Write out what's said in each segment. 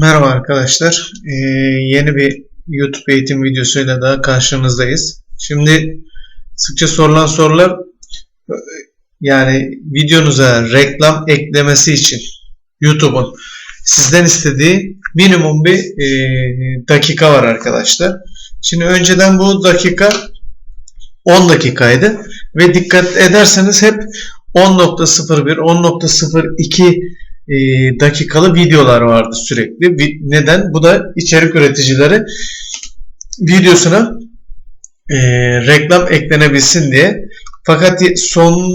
Merhaba arkadaşlar. Ee, yeni bir YouTube eğitim videosuyla daha karşınızdayız. Şimdi sıkça sorulan sorular yani videonuza reklam eklemesi için YouTube'un sizden istediği minimum bir e, dakika var arkadaşlar. Şimdi önceden bu dakika 10 dakikaydı ve dikkat ederseniz hep 10.01, 10.02 e, dakikalı videolar vardı sürekli. Neden? Bu da içerik üreticileri videosuna e, reklam eklenebilsin diye. Fakat son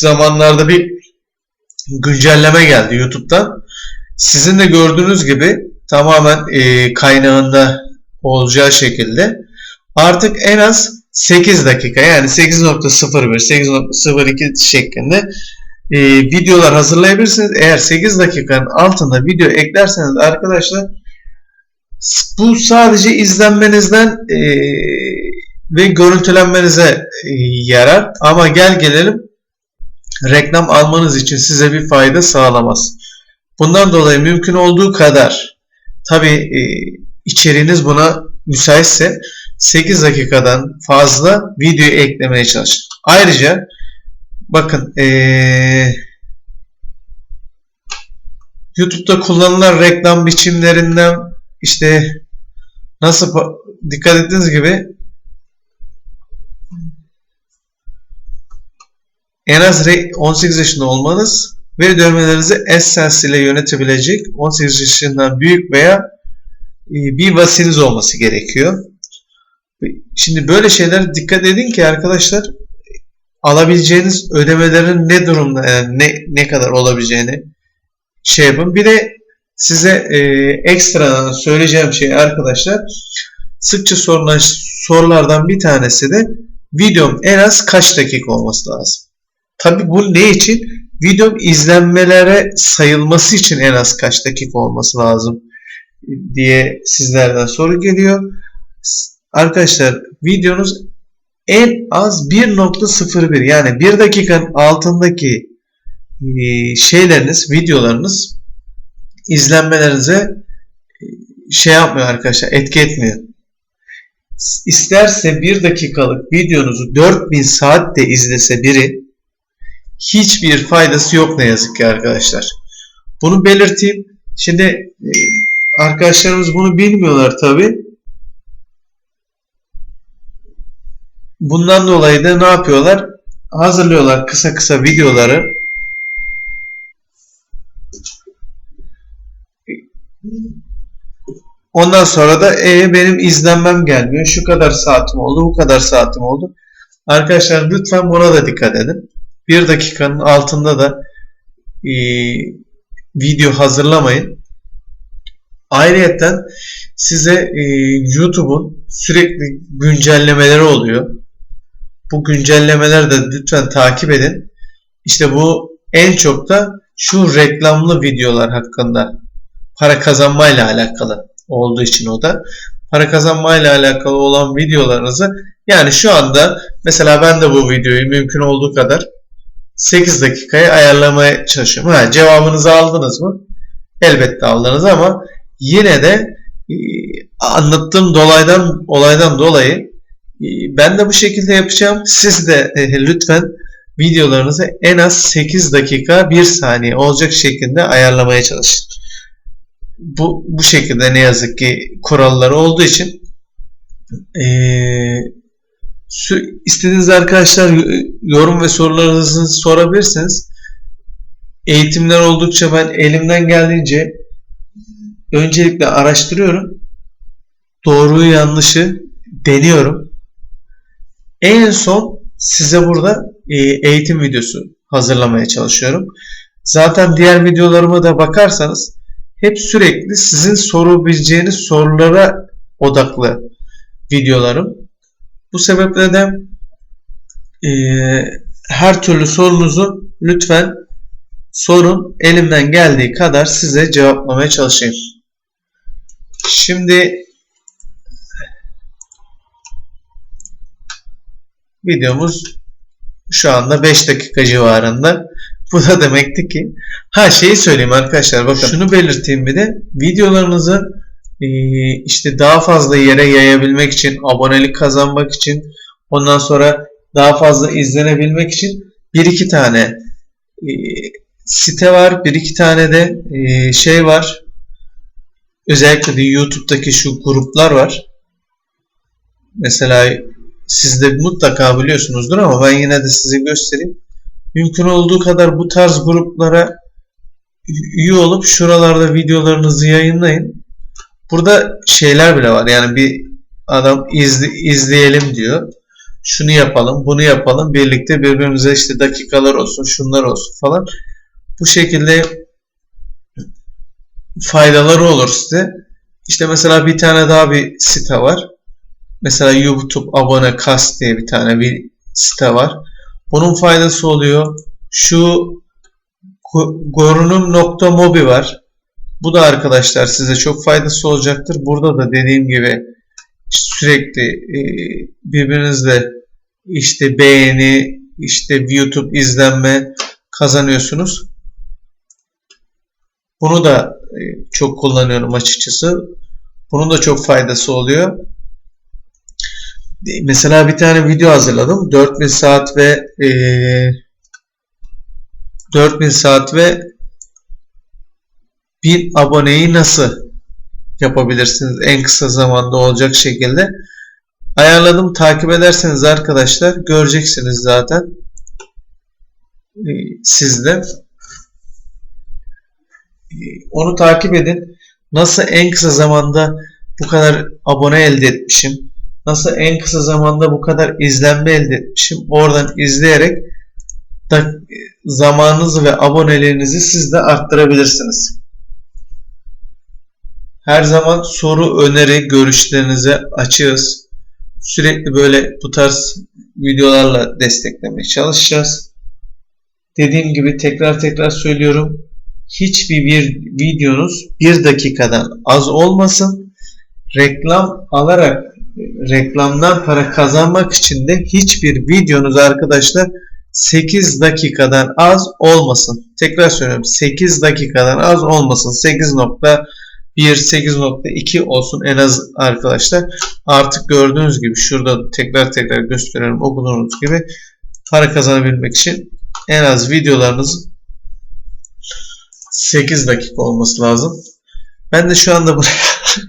zamanlarda bir güncelleme geldi YouTube'dan. Sizin de gördüğünüz gibi tamamen e, kaynağında olacağı şekilde artık en az 8 dakika yani 8.01 8.02 şeklinde e, videolar hazırlayabilirsiniz. Eğer 8 dakikanın altında video eklerseniz arkadaşlar bu sadece izlenmenizden e, ve görüntülenmenize e, yarar. Ama gel gelelim reklam almanız için size bir fayda sağlamaz. Bundan dolayı mümkün olduğu kadar tabi e, içeriğiniz buna müsaitse 8 dakikadan fazla video eklemeye çalışın. Ayrıca bakın ee, YouTube'da kullanılan reklam biçimlerinden işte nasıl dikkat ettiğiniz gibi en az 18 yaşında olmanız veri dönmelerinizi Essence ile yönetebilecek 18 yaşından büyük veya bir vasiniz olması gerekiyor. Şimdi böyle şeylere dikkat edin ki arkadaşlar alabileceğiniz ödemelerin ne durumda yani ne ne kadar olabileceğini şey yapın. Bir de size e, ekstra söyleyeceğim şey arkadaşlar sıkça sorulan sorulardan bir tanesi de videom en az kaç dakika olması lazım. Tabi bu ne için? Videom izlenmelere sayılması için en az kaç dakika olması lazım diye sizlerden soru geliyor. Arkadaşlar videonuz en az 1.01 yani 1 dakikanın altındaki e, şeyleriniz, videolarınız izlenmelerinize e, şey yapmıyor arkadaşlar, etki etmiyor. İsterse 1 dakikalık videonuzu 4000 saatte izlese biri hiçbir faydası yok ne yazık ki arkadaşlar. Bunu belirteyim. Şimdi e, arkadaşlarımız bunu bilmiyorlar tabi. Bundan dolayı da ne yapıyorlar? Hazırlıyorlar kısa kısa videoları. Ondan sonra da e, benim izlenmem gelmiyor. Şu kadar saatim oldu, bu kadar saatim oldu. Arkadaşlar lütfen buna da dikkat edin. Bir dakikanın altında da e, video hazırlamayın. Ayrıyeten size e, YouTube'un sürekli güncellemeleri oluyor. Bu güncellemeleri de lütfen takip edin. İşte bu en çok da şu reklamlı videolar hakkında para kazanmayla alakalı olduğu için o da para kazanmayla alakalı olan videolarınızı yani şu anda mesela ben de bu videoyu mümkün olduğu kadar 8 dakikaya ayarlamaya çalışıyorum. Ha, cevabınızı aldınız mı? Elbette aldınız ama yine de e, anlattığım dolaydan olaydan dolayı ben de bu şekilde yapacağım. Siz de e, lütfen videolarınızı en az 8 dakika 1 saniye olacak şekilde ayarlamaya çalışın. Bu, bu şekilde ne yazık ki kuralları olduğu için e, istediğiniz arkadaşlar yorum ve sorularınızı sorabilirsiniz. Eğitimler oldukça ben elimden geldiğince öncelikle araştırıyorum. Doğruyu yanlışı deniyorum. En son size burada e, eğitim videosu hazırlamaya çalışıyorum. Zaten diğer videolarıma da bakarsanız hep sürekli sizin sorabileceğiniz sorulara odaklı videolarım. Bu sebeple de e, her türlü sorunuzu lütfen sorun. Elimden geldiği kadar size cevaplamaya çalışayım. Şimdi Videomuz şu anda 5 dakika civarında. Bu da demekti ki ha şeyi söyleyeyim arkadaşlar bakın. Şunu belirteyim bir de videolarınızı e, işte daha fazla yere yayabilmek için abonelik kazanmak için ondan sonra daha fazla izlenebilmek için bir iki tane e, site var bir iki tane de e, şey var. Özellikle de YouTube'daki şu gruplar var. Mesela siz de mutlaka biliyorsunuzdur ama ben yine de size göstereyim mümkün olduğu kadar bu tarz gruplara üye olup şuralarda videolarınızı yayınlayın. Burada şeyler bile var. Yani bir adam izle, izleyelim diyor. Şunu yapalım, bunu yapalım. Birlikte birbirimize işte dakikalar olsun, şunlar olsun falan. Bu şekilde faydaları olur size. İşte mesela bir tane daha bir site var. Mesela YouTube abone kas diye bir tane bir site var. Bunun faydası oluyor. Şu gorunum.mobi var. Bu da arkadaşlar size çok faydası olacaktır. Burada da dediğim gibi sürekli e, birbirinizle işte beğeni, işte YouTube izlenme kazanıyorsunuz. Bunu da e, çok kullanıyorum açıkçası. Bunun da çok faydası oluyor mesela bir tane video hazırladım. 4000 saat ve e, 4000 saat ve 1000 aboneyi nasıl yapabilirsiniz en kısa zamanda olacak şekilde ayarladım. Takip ederseniz arkadaşlar göreceksiniz zaten e, sizde. E, onu takip edin. Nasıl en kısa zamanda bu kadar abone elde etmişim nasıl en kısa zamanda bu kadar izlenme elde etmişim. Oradan izleyerek da zamanınızı ve abonelerinizi siz de arttırabilirsiniz. Her zaman soru, öneri, görüşlerinize açığız. Sürekli böyle bu tarz videolarla desteklemeye çalışacağız. Dediğim gibi tekrar tekrar söylüyorum. Hiçbir bir videonuz bir dakikadan az olmasın. Reklam alarak reklamdan para kazanmak için de hiçbir videonuz arkadaşlar 8 dakikadan az olmasın. Tekrar söylüyorum 8 dakikadan az olmasın. 8.1 8.2 olsun en az arkadaşlar. Artık gördüğünüz gibi şurada tekrar tekrar gösteriyorum okuduğunuz gibi para kazanabilmek için en az videolarınız 8 dakika olması lazım. Ben de şu anda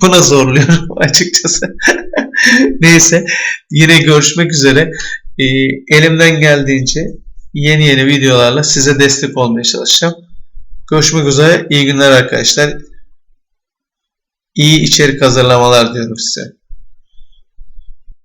buna zorluyorum açıkçası. Neyse yine görüşmek üzere. Ee, elimden geldiğince yeni yeni videolarla size destek olmaya çalışacağım. Görüşmek üzere. İyi günler arkadaşlar. İyi içerik hazırlamalar diyorum size.